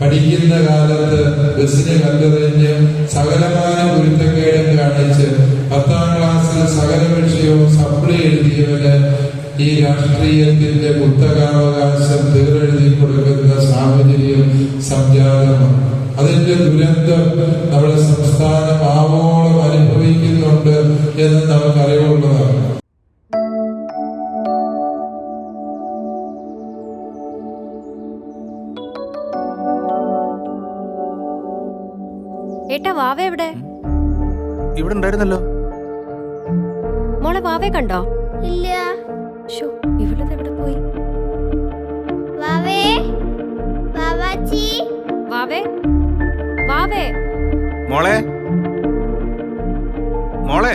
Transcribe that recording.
പഠിക്കുന്ന കാലത്ത് ബസ്സിന് കല്ലെറിഞ്ഞ് സകലമായ ഗുരുത്തക്കേടും കാണിച്ച് പത്താം ക്ലാസ്സിൽ സകല വിഷയവും സപ്ലി എഴുതിയവന് ഈ രാഷ്ട്രീയത്തിന്റെ പുസ്തകാവകാശം തീരെഴുതി കൊടുക്കുന്ന സാഹചര്യം സംജാതമാണ്. അതിന്റെ ദുരന്തം നമ്മുടെ സംസ്ഥാനം ആവോളം അനുഭവിക്കുന്നുണ്ട് എന്ന് നമുക്കറിവുള്ളതാണ്. ഏട്ടാ വാവ എവിടെ? ഇവിടെ ഉണ്ടായിരുന്നല്ലോ. മോളെ വാവയെ കണ്ടോ? ഇല്ല. ഷോ ഇവളത് എവിടെ പോയി? വാവേ വാവാച്ചി. വാവേ വാവേ. മോളെ മോളെ.